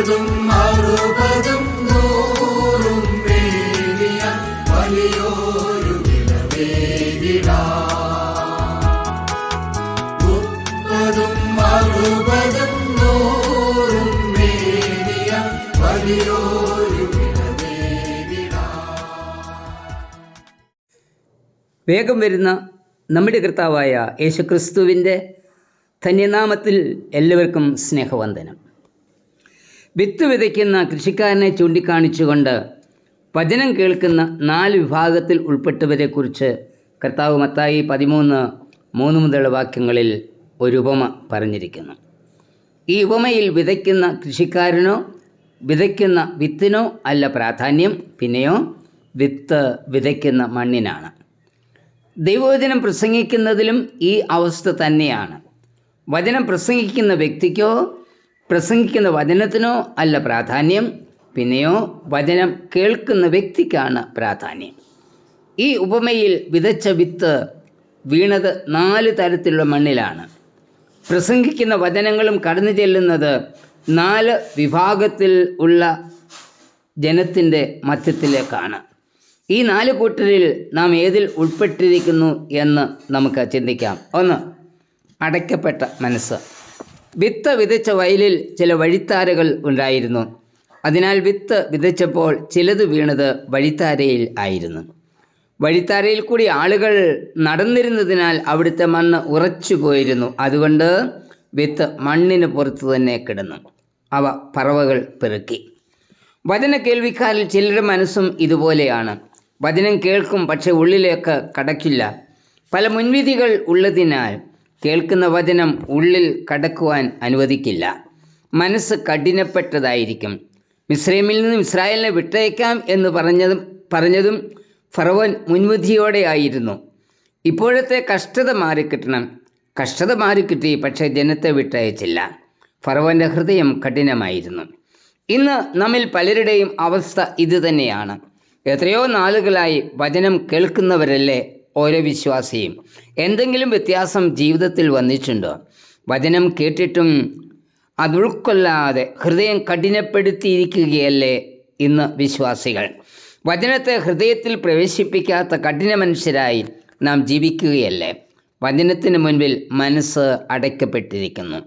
അൻപതും അറുപതും നൂറും വേദിയ വലിയൊരു വിലവേദിട. മുപ്പതും അറുപതും നൂറും വേദിയ വലിയൊരു വേഗം വരുന്ന നമ്മുടെ കർത്താവായ യേശുക്രിസ്തുവിന്റെ ധന്യനാമത്തിൽ എല്ലാവർക്കും സ്നേഹവന്ദനം. വിത്ത് വിതയ്ക്കുന്ന കൃഷിക്കാരനെ ചൂണ്ടിക്കാണിച്ചുകൊണ്ട് വചനം കേൾക്കുന്ന നാല് വിഭാഗത്തിൽ ഉൾപ്പെട്ടവരെക്കുറിച്ച് കർത്താവ് മത്തായി പതിമൂന്ന് മൂന്ന് മുതലുള്ള വാക്യങ്ങളിൽ ഒരു ഉപമ പറഞ്ഞിരിക്കുന്നു. ഈ ഉപമയിൽ വിതയ്ക്കുന്ന കൃഷിക്കാരനോ വിതയ്ക്കുന്ന വിത്തിനോ അല്ല പ്രാധാന്യം പിന്നെയോ വിത്ത് വിതയ്ക്കുന്ന മണ്ണിനാണ്. ദൈവവചനം പ്രസംഗിക്കുന്നതിലും ഈ അവസ്ഥ തന്നെയാണ്. വചനം പ്രസംഗിക്കുന്ന വ്യക്തിക്കോ പ്രസംഗിക്കുന്ന വചനത്തിനോ അല്ല പ്രാധാന്യം. പിന്നെയോ വചനം കേൾക്കുന്ന വ്യക്തിക്കാണ് പ്രാധാന്യം. ഈ ഉപമയിൽ വിതച്ച വിത്ത് വീണത് നാല് തരത്തിലുള്ള മണ്ണിലാണ്. പ്രസംഗിക്കുന്ന വചനങ്ങളും കടന്നു ചെല്ലുന്നത് നാല് വിഭാഗത്തിൽ ഉള്ള ജനത്തിന്റെ മധ്യത്തിലേക്കാണ്. ഈ നാല് കൂട്ടരിൽ നാം ഏതിൽ ഉൾപ്പെട്ടിരിക്കുന്നു എന്ന് നമുക്ക് ചിന്തിക്കാം. ഒന്ന് അടയ്ക്കപ്പെട്ട മനസ്സ്. വിത്ത് വിതച്ച വയലിൽ ചില വഴിത്താരകൾ ഉണ്ടായിരുന്നു. അതിനാൽ വിത്ത് വിതച്ചപ്പോൾ ചിലത് വീണത് വഴിത്താരയിൽ ആയിരുന്നു. വഴിത്താരയിൽ കൂടി ആളുകൾ നടന്നിരുന്നതിനാൽ അവിടുത്തെ മണ്ണ് ഉറച്ചു പോയിരുന്നു. അതുകൊണ്ട് വിത്ത് മണ്ണിന് പുറത്തു തന്നെ കിടന്നു. അവ പറവകൾ പെറുക്കി. വചന കേൾവിക്കാരിൽ ചിലരുടെ മനസ്സും ഇതുപോലെയാണ്. വചനം കേൾക്കും പക്ഷെ ഉള്ളിലേക്ക് കടക്കില്ല. പല മുൻവിധികൾ ഉള്ളതിനാൽ കേൾക്കുന്ന വചനം ഉള്ളിൽ കടക്കുവാൻ അനുവദിക്കില്ല. മനസ്സ് കഠിനപ്പെട്ടതായിരിക്കും. മിസ്രൈമിൽ നിന്നും ഇസ്രായേലിനെ വിട്ടയക്കാം എന്ന് പറഞ്ഞതും പറഞ്ഞതും ഫറവൻ മുൻവിധിയോടെ ആയിരുന്നു. ഇപ്പോഴത്തെ കഷ്ടത മാറിക്കിട്ടണം കഷ്ടത മാറിക്കിട്ടി പക്ഷേ ജനത്തെ വിട്ടയച്ചില്ല. ഫറവന്റെ ഹൃദയം കഠിനമായിരുന്നു. ഇന്ന് നമ്മിൽ പലരുടെയും അവസ്ഥ ഇതുതന്നെയാണ്. എത്രയോ നാളുകളായി വചനം കേൾക്കുന്നവരല്ലേ ഓരോ വിശ്വാസിയും. എന്തെങ്കിലും വ്യത്യാസം ജീവിതത്തിൽ വന്നിട്ടുണ്ടോ? വചനം കേട്ടിട്ടും അത് ഹൃദയം കഠിനപ്പെടുത്തിയിരിക്കുകയല്ലേ ഇന്ന് വിശ്വാസികൾ? വചനത്തെ ഹൃദയത്തിൽ പ്രവേശിപ്പിക്കാത്ത കഠിന മനുഷ്യരായി നാം ജീവിക്കുകയല്ലേ? വചനത്തിന് മുൻപിൽ മനസ്സ് അടയ്ക്കപ്പെട്ടിരിക്കുന്നു.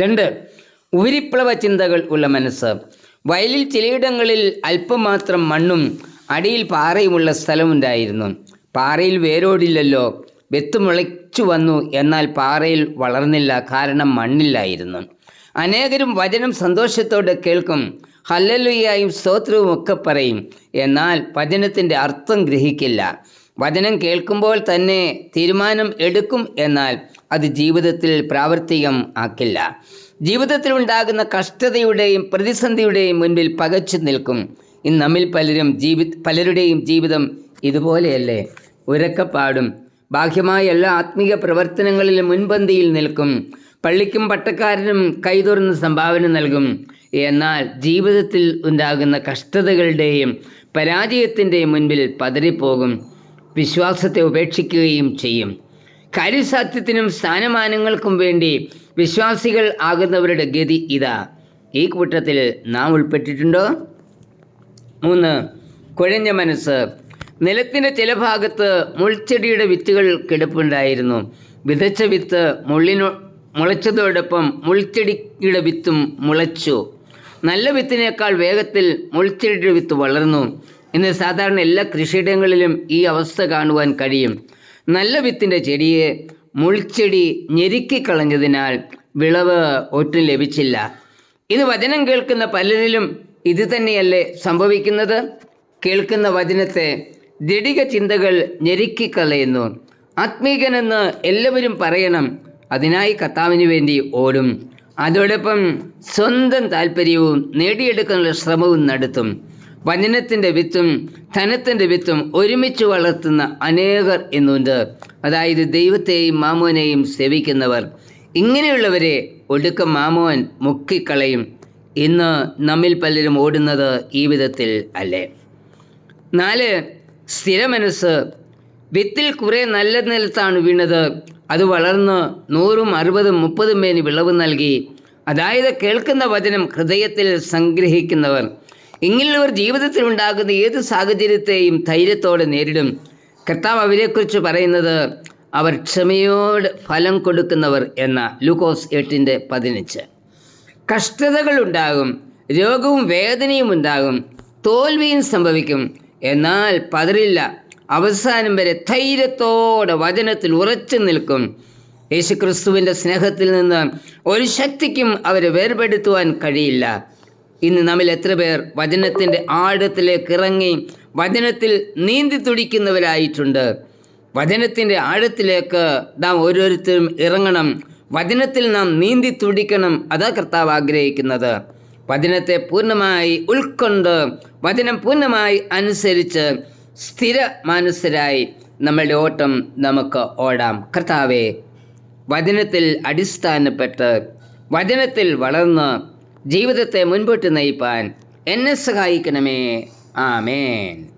രണ്ട് ഉപരിപ്ലവ ചിന്തകൾ ഉള്ള മനസ്സ്. വയലിൽ ചിലയിടങ്ങളിൽ അല്പം മാത്രം മണ്ണും അടിയിൽ പാറയുമുള്ള സ്ഥലമുണ്ടായിരുന്നു. പാറയിൽ വേരോടില്ലല്ലോ. വെത്ത് മുളച്ചു വന്നു. എന്നാൽ പാറയിൽ വളർന്നില്ല. കാരണം മണ്ണില്ലായിരുന്നു. അനേകരും വചനം സന്തോഷത്തോടെ കേൾക്കും. ഹല്ലലുയായും സ്തോത്രവും ഒക്കെ പറയും. എന്നാൽ വചനത്തിന്റെ അർത്ഥം ഗ്രഹിക്കില്ല. വചനം കേൾക്കുമ്പോൾ തന്നെ തീരുമാനം എടുക്കും. എന്നാൽ അത് ജീവിതത്തിൽ പ്രാവർത്തികം ആക്കില്ല. ജീവിതത്തിലുണ്ടാകുന്ന കഷ്ടതയുടെയും പ്രതിസന്ധിയുടെയും മുൻപിൽ പകച്ചു നിൽക്കും. ഇന്ന് നമ്മിൽ പലരും ജീവി പലരുടെയും ജീവിതം ഇതുപോലെയല്ലേ? ഉരക്കപ്പാടും. ബാഹ്യമായ എല്ലാ ആത്മീയ പ്രവർത്തനങ്ങളിലും മുൻപന്തിയിൽ നിൽക്കും. പള്ളിക്കും പട്ടക്കാരനും കൈതുറന്ന് സംഭാവന നൽകും. എന്നാൽ ജീവിതത്തിൽ ഉണ്ടാകുന്ന കഷ്ടതകളുടെയും പരാജയത്തിന്റെയും മുൻപിൽ പതറിപ്പോകും. വിശ്വാസത്തെ ഉപേക്ഷിക്കുകയും ചെയ്യും. കാര്യസാധ്യത്തിനും സ്ഥാനമാനങ്ങൾക്കും വേണ്ടി വിശ്വാസികൾ ആകുന്നവരുടെ ഗതി ഇതാ. ഈ കൂട്ടത്തിൽ നാം ഉൾപ്പെട്ടിട്ടുണ്ടോ? മൂന്ന് കുഴഞ്ഞ മനസ്സ്. നിലത്തിന്റെ ചില ഭാഗത്ത് മുൾച്ചെടിയുടെ വിത്തുകൾ കിടപ്പുണ്ടായിരുന്നു. വിതച്ച വിത്ത് മുള്ളിനു മുളച്ചതോടൊപ്പം മുൾച്ചെടിയുടെ വിത്തും മുളച്ചു. നല്ല വിത്തിനേക്കാൾ വേഗത്തിൽ മുൾച്ചെടിയുടെ വിത്ത് വളർന്നു. ഇന്ന് സാധാരണ എല്ലാ കൃഷിയിടങ്ങളിലും ഈ അവസ്ഥ കാണുവാൻ കഴിയും. നല്ല വിത്തിന്റെ ചെടിയെ മുൾച്ചെടി ഞെരുക്കിക്കളഞ്ഞതിനാൽ വിളവ് ഒട്ടും ലഭിച്ചില്ല. ഇത് വചനം കേൾക്കുന്ന പലരിലും ഇത് തന്നെയല്ലേ സംഭവിക്കുന്നത്? കേൾക്കുന്ന വചനത്തെ ദൃഢിക ചിന്തകൾ ഞെരുക്കിക്കളയുന്നു ആത്മീകനെന്ന് എല്ലാവരും പറയണം. അതിനായി കർത്താവിന് വേണ്ടി ഓടും. അതോടൊപ്പം സ്വന്തം താല്പര്യവും നേടിയെടുക്കാനുള്ള ശ്രമവും നടത്തും. വചനത്തിന്റെ വിത്തും ധനത്തിന്റെ വിത്തും ഒരുമിച്ച് വളർത്തുന്ന അനേകർ എന്നുണ്ട്. അതായത് ദൈവത്തെയും മാമോനെയും സേവിക്കുന്നവർ. ഇങ്ങനെയുള്ളവരെ ഒടുക്കം മാമോൻ മുക്കിക്കളയും. ഇന്ന് നമ്മിൽ പലരും ഓടുന്നത് ഈ വിധത്തിൽ അല്ലേ? നാല് സ്ഥിരമനസ്സ് വിത്തിൽ കുറേ നല്ല നിലത്താണ് വീണത്. അത് വളർന്ന് നൂറും അറുപതും മുപ്പതും മേനി വിളവ് നൽകി. അതായത് കേൾക്കുന്ന വചനം ഹൃദയത്തിൽ സംഗ്രഹിക്കുന്നവർ. ഇങ്ങനെയുള്ളവർ ജീവിതത്തിൽ ഉണ്ടാകുന്ന ഏത് സാഹചര്യത്തെയും ധൈര്യത്തോടെ നേരിടും. കർത്താവ് അവരെക്കുറിച്ച് പറയുന്നത് അവർ ക്ഷമയോട് ഫലം കൊടുക്കുന്നവർ എന്ന ലൂക്കോസ് എട്ടിന്റെ പതിനഞ്ച്. കഷ്ടതകൾ ഉണ്ടാകും രോഗവും വേദനയും ഉണ്ടാകും തോൽവിയും സംഭവിക്കും. എന്നാൽ പതറില്ല അവസാനം വരെ ധൈര്യത്തോടെ വചനത്തിൽ ഉറച്ചു നിൽക്കും. യേശുക്രിസ്തുവിന്റെ സ്നേഹത്തിൽ നിന്ന് ഒരു ശക്തിക്കും അവരെ വേർപെടുത്തുവാൻ കഴിയില്ല. ഇന്ന് നമ്മിൽ എത്ര പേർ വചനത്തിന്റെ ആഴത്തിലേക്ക് ഇറങ്ങി വചനത്തിൽ നീന്തി തുടിക്കുന്നവരായിട്ടുണ്ട്. വചനത്തിന്റെ ആഴത്തിലേക്ക് നാം ഓരോരുത്തരും ഇറങ്ങണം. വചനത്തിൽ നാം നീന്തി തുടിക്കണം. അതാ കർത്താവ് ആഗ്രഹിക്കുന്നത്. വചനത്തെ പൂർണമായി ഉൾക്കൊണ്ട് വചനം പൂർണമായി അനുസരിച്ച് സ്ഥിര മാനസരായി നമ്മളുടെ ഓട്ടം നമുക്ക് ഓടാം. കർത്താവേ വചനത്തിൽ അടിസ്ഥാനപ്പെട്ട് വചനത്തിൽ വളർന്ന് ജീവിതത്തെ മുൻപോട്ട് നയിപ്പാൻ എന്നെ സഹായിക്കണമേ. ആമേൻ.